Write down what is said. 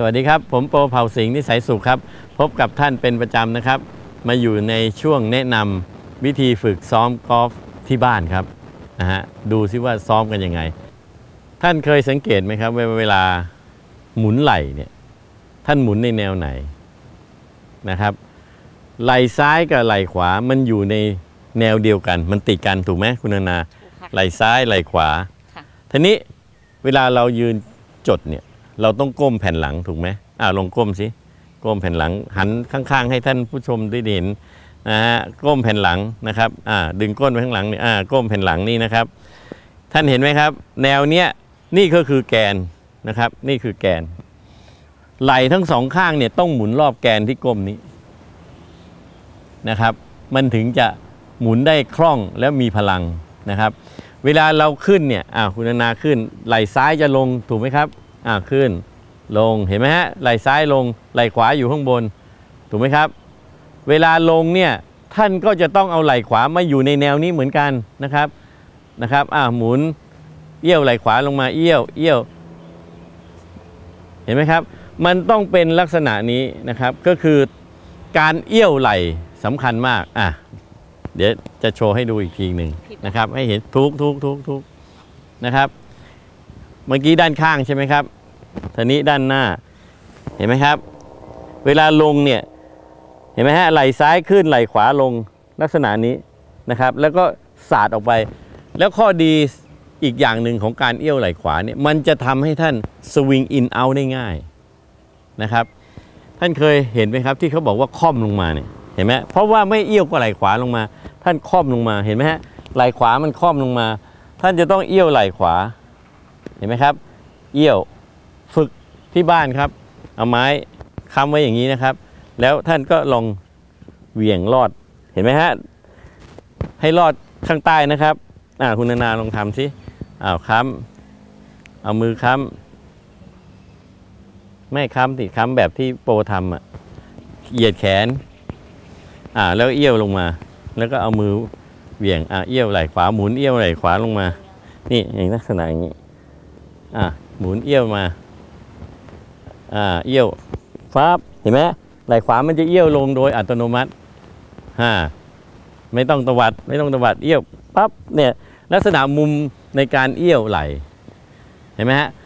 สวัสดีครับ ผมโปรเผ่าสิงห์นิสัยสุขครับ พบกับท่านเป็นประจำนะครับ มาอยู่ในช่วงแนะนำวิธีฝึกซ้อมกอล์ฟที่บ้านครับนะฮะดูซิว่าซ้อมกันยังไง ท่านเคยสังเกตไหมครับว่าเวลาหมุนไหล่เนี่ยท่านหมุนในแนวไหนนะครับ ไหล่ซ้ายกับไหล่ขวามันอยู่ในแนวเดียวกัน มันติดกันถูกไหมคุณนานาค่ะไหล่ซ้ายไหล่ขวาค่ะทีนี้เวลาเรายืนจดเนี่ย เราต้องก้มแผ่นหลังถูกไหมอ่าลองก้มสิก้มแผ่นหลัง หันข้างๆ ให้ท่านผู้ชมได้เห็นนะฮะก้มแผ่นหลังนะครับอ่าดึงก้นไปข้างหลังนี่อ่าก้มแผ่นหลังนี่นะครับ ท่านเห็นไหมครับ แนวเนี้ยนี่ก็คือแกนนะครับ นี่คือแกน ไหล่ทั้งสองข้างเนี่ยต้องหมุนรอบแกนที่ก้มนี้นะครับ มันถึงจะหมุนได้คล่องและมีพลังนะครับ เวลาเราขึ้นเนี่ยอ่าคุณนานาขึ้นไหล่ซ้ายจะลงถูกไหมครับ อ่าขึ้น ลงเห็นไหมฮะไหล่ซ้ายลงไหล่ขวาอยู่ข้างบน ถูกไหมครับ เวลาลงเนี่ยท่านก็จะต้องเอาไหล่ขวามาอยู่ในแนวนี้เหมือนกันนะครับนะครับอ่าหมุนเอี้ยวไหล่ขวาลงมาเอี้ยวเอี้ยว เห็นไหมครับ มันต้องเป็นลักษณะนี้นะครับ ก็คือการเอี้ยวไหล่สำคัญมากอะเดี๋ยวจะโชว์ให้ดูอีกทีหนึ่งนะครับ ให้เห็นทุกทุกทุกทุกนะครับ เมื่อกี้ด้านข้างใช่ไหมครับทีนี้ด้านหน้า เห็นไหมครับ เวลาลงเนี่ยเห็นไหมฮะไหล่ซ้ายขึ้นไหล่ขวาลงลักษณะนี้นะครับ แล้วก็สาดออกไป แล้วข้อดีอีกอย่างหนึ่งของการเอี้ยวไหล่ขวาเนี่ยมันจะทำให้ท่านสวิงอินเอาได้ง่ายนะครับ ท่านเคยเห็นไหมครับที่เขาบอกว่าค่อมลงมาเนี่ยเห็นไหมเพราะว่าไม่เอี้ยวก็ไหล่ขวาลงมา ท่านค่อมลงมาเห็นไหมฮะไหล่ขวามันค่อมลงมา ท่านจะต้องเอี้ยวไหล่ขวา เห็นไหมครับ เอี้ยวฝึกที่บ้านครับ เอาไม้ค้ำไว้อย่างนี้นะครับ แล้วท่านก็ลองเหวี่ยงลอดเห็นไหมฮะให้ลอดข้างใต้นะครับอ่าคุณนานาลองทำสิอ้าวค้ำเอามือค้ำไม่ค้ำติดค้ำแบบที่โปรทำอะเหยียดแขนอ่าแล้วเอี้ยวลงมา แล้วก็เอามือเหวี่ยงอ่าเอี้ยวไหล่ขวาหมุนเอี้ยวไหล่ขวาลงมา นี่อย่างลักษณะอย่างนี้ อะหมุนเอี้ยวมาอ่าเอี้ยวฟับเห็นไหมไหล่ขวามันจะเอี้ยวลงโดยอัตโนมัติฮ่าไม่ต้องตวัดไม่ต้องตวัดเอี้ยวปั๊บเนี่ยลักษณะมุมในการเอี้ยวไหลเห็นไหมฮะ